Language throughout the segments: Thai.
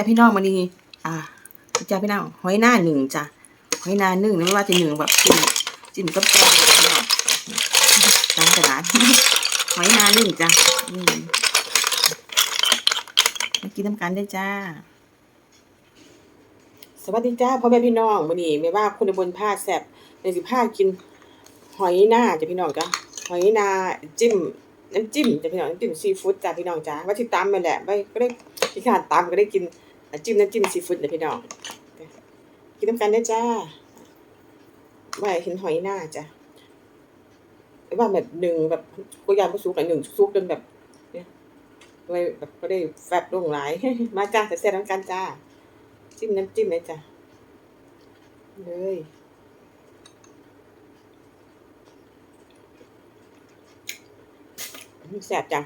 จ้าพี่น้องมานีอ่าจ้าพี่น้องหอยหน้าหนึ่งจ้ะหอยหน้าหนึ่งนะไม่ว่าจะหนึ่งแบบจิ้มจิ้มกับแกงพี่น้องตามกระดาษหอยหน้าหนึ่งจ้ะอืมากินน้ำกันได้จ้า สวัสดีจ้าพ่อแม่พี่น้องมื้อนี้แม่ว่าคนในบนผ้าแซ่บในสิผ้ากินหอยหน้าจ้ะพี่น้องจ้ะหอยหน้าจิ้มน้ำจิ้มจ้ะพี่น้องน้ำจิ้มซีฟู้ดจ้ะพี่น้องจ้าว่าที่ตำมันแหละไม่ก็ได้ที่ขาดตำก็ได้กิน จิ้มน้ำจิ้มซีฟู้ดเลยพี่น้องกินน้ำกันได้จ้าว่าเห็นหอยหน้าจ้ะว่าแบบหนึ่งแบบก็ยามก็สุกอันหนึ่งสุกจนแบบเนี่ยเลยแบบก็ได้แฟบลงหลาย มาจ้าแต่แซ่บน้ำกันจ้า จิ้มน้ำจิ้มเลยจ้ะเลยแซ่บจ้ะ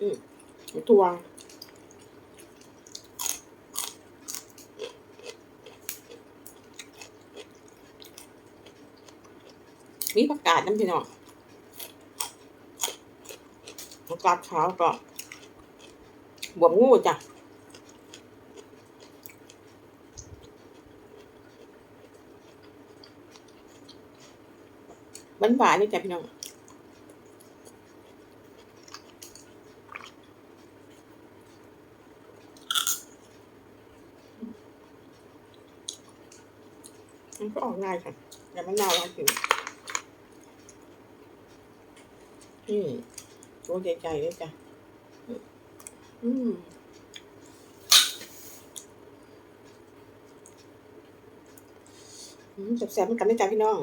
อืมถั่ว มีผักกาดน้ำพี่น้องผักกาดขาวก็บวบงูจ้ะหวานหวานนี่จ้ะพี่น้องมันก็ออกง่ายค่ะอย่ามะนาวร้านถึง นี่ตัวใหญ่ๆเลยจ้ะ อืมอืมแซ่บๆเหมือนกันนะจ๊ะพี่น้อง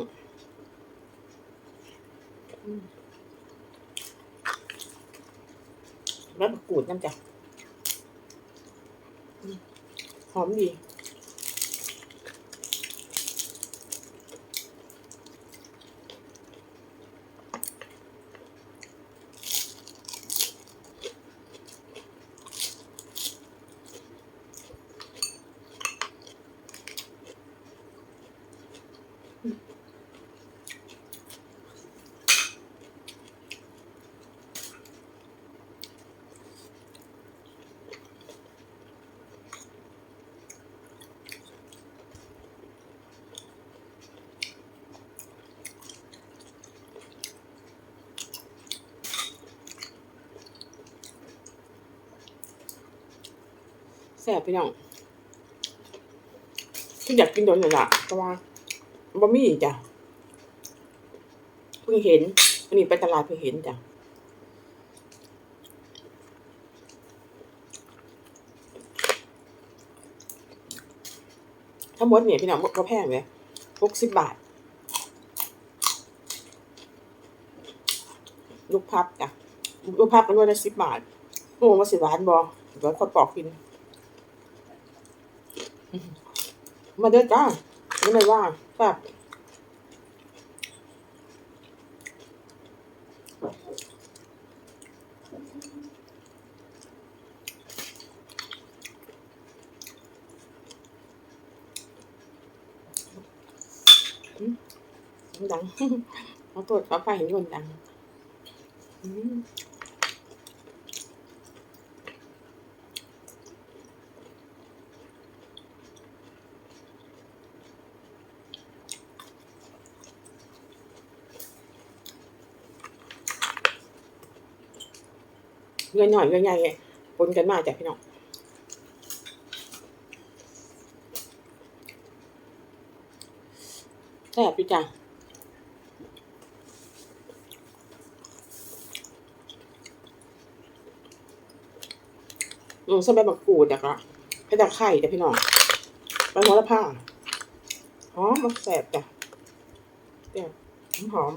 แล้วมะกรูดน้ำจ้ะหอมดี แซ่บพี่น้องที่อยากกินโดนเลยล่ะเพราะว่าบะหมี่จ้ะเพิ่งเห็นวันนี้ไปตลาดเพิ่งเห็นจ้ะทั้งหมดเนี่ยพี่น้องก็แพงเลยหกสิบบาท ลูกพับจ้ะลูกพับมันด้วันละสิบบาทโอ้มาสิหวานบอเดี๋ยวคนปอกกิน มาเด้อจ้าไม่ได้ว่าแบบดังขอโทษขอไฟเห็นคนดัง อืม เงินหน่อยเงินใหญ่ไงปนกันมาจ้ะพี่น้องแซ่บพี่จ้ะอืมใส่ใบมะกรูดจ้ะก็ให้ตะไคร่จ้ะพี่น้องใบโหระพาหอมมันแซ่บจ้ะเนี่ยหอม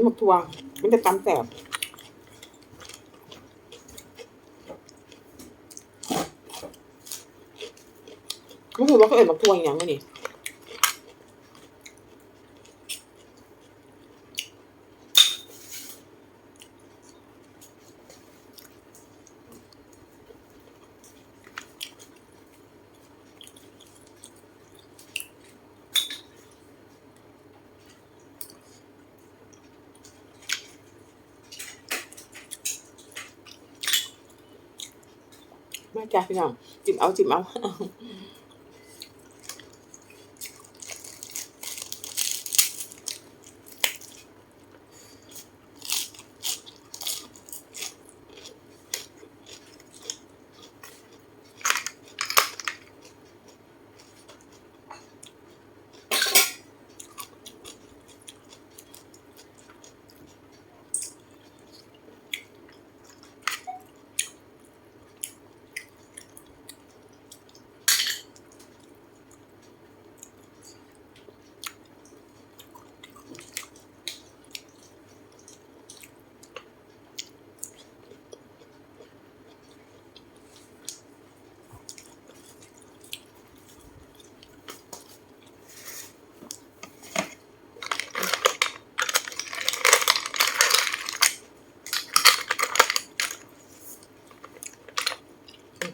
ห็นหมกทัวมันจะตำแสบรู้สึกว่าเขาเอ็นหมกทัวอย่างนี้ นะจ๊ะพี่น้องจิ้มเอาจิ้มเอา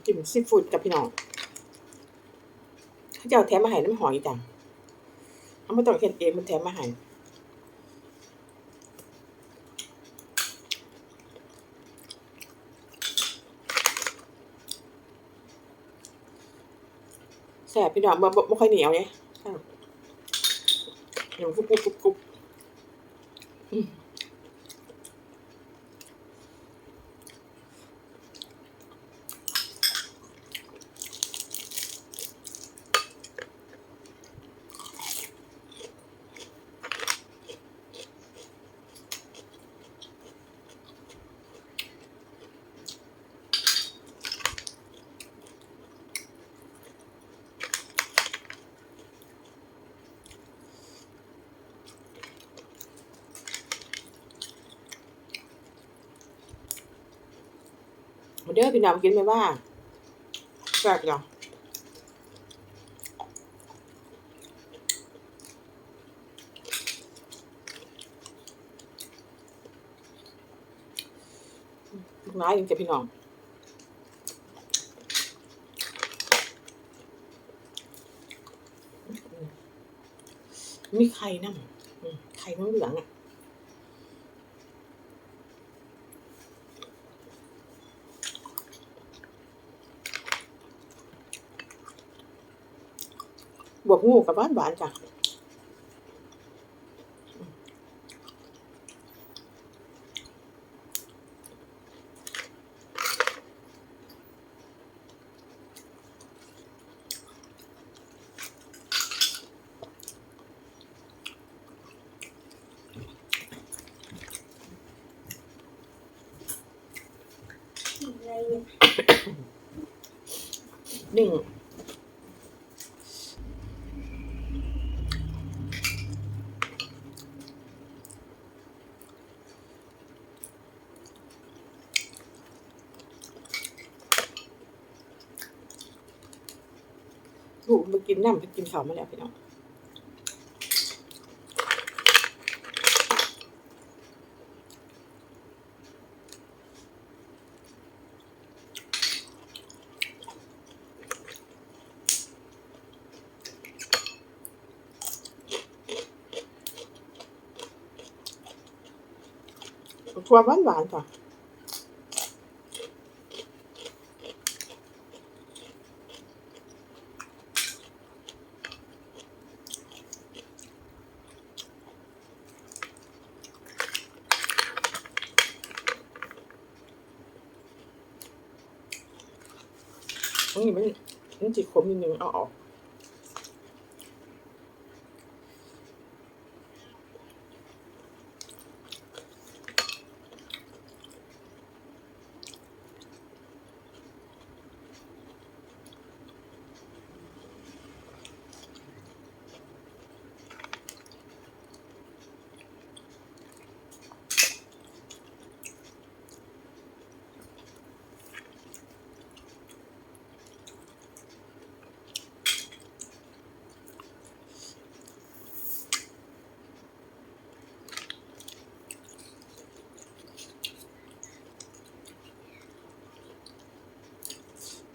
จิ้ม ซีฟู้ดกับพี่น้องเขาจะเอาแถมมาให้น้ำหอยจังเอาไม่ต้องเห็นเองมันแถมมาให้แสบพี่น้องบ่บ่บ่ค่อยเหนียวเนี่ยเหนียวกรุบกรุบกรุบกรุบ เด้อพี่น้องกินไหมว่าแซ่บจ้ะลูกน้อยยังจะพี่น้องมีไข่นั่งไข่น้ำเหลืองอะ บวกงูกับบ้านหวานจ้ะหนึ่งลู กินน้ำไปกินข้าวมาแล้วพี่น้องทัวหวานหวานๆจ้ะ นนี้มันมันจิขมนิดนึงเอาออก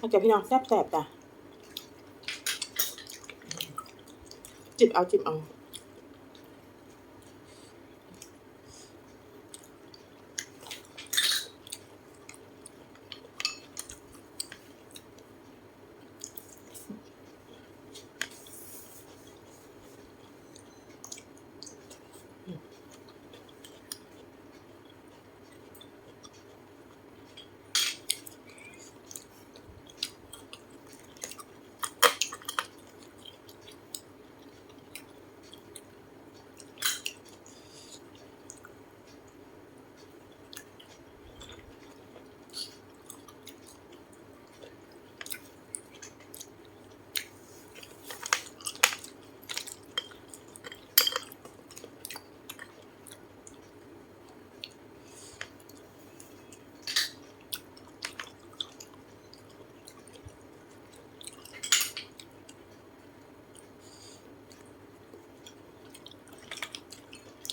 เอาจะพี่น้องแซ่บแซ่บๆจ้ะจิบเอาจิบเอา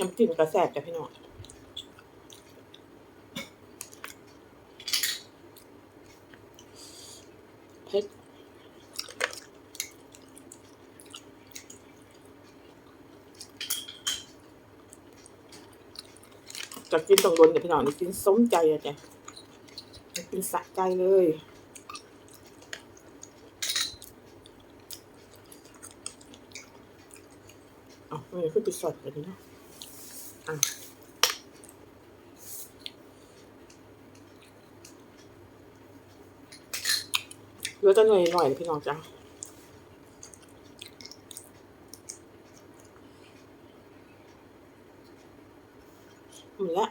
น้ำจิ้มก็แซ่บจ้ะพี่น้องเผ็ดจะกินตรงบนเดี๋ยวพี่น้องนี่กินสมใจอะจ้ะกินสะใจเลยอ๋อมันขึ้นไปสดแบบนี้ เนาะอะเหลือจะหน่อยหน่อยพี่น้องจ้าหมดแล้ว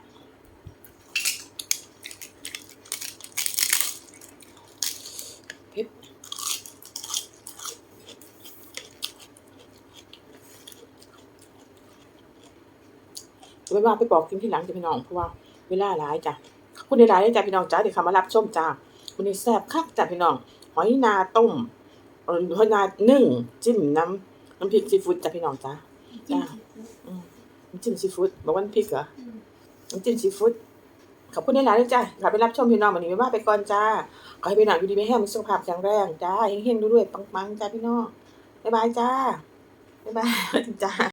เวลาไปบอกกินที่หลังจ้ะพี่น้องเพราะว่าเวลาหลายจ้ะขอบคุณหลายๆจ้ะพี่น้องจ้าเดี๋ยวคำมารับชมจ้าวันนี้แซ่บคักจ้ะพี่น้องหอยนาต้มเอ่อหอยนานึ่งจิ้มน้ำน้ำพริกซีฟู้ดจ้ะพี่น้องจ้าจ้าอืมน้ำจิ้มซีฟู้ดบอกว่าน้ำพริกเหรอน้ำจิ้มซีฟู้ดขอบคุณหลายๆเลยจ้ะกลับไปรับชมพี่น้องวันนี้ไม่ว่าไปก่อนจ้าขอให้พี่น้องอยู่ดีไม่แห้งมีสุขภาพแข็งแรงจ้าเฮงๆด้วยๆปังๆจ้าพี่น้องบ๊ายบายจ้าบ๊ายบายจ้า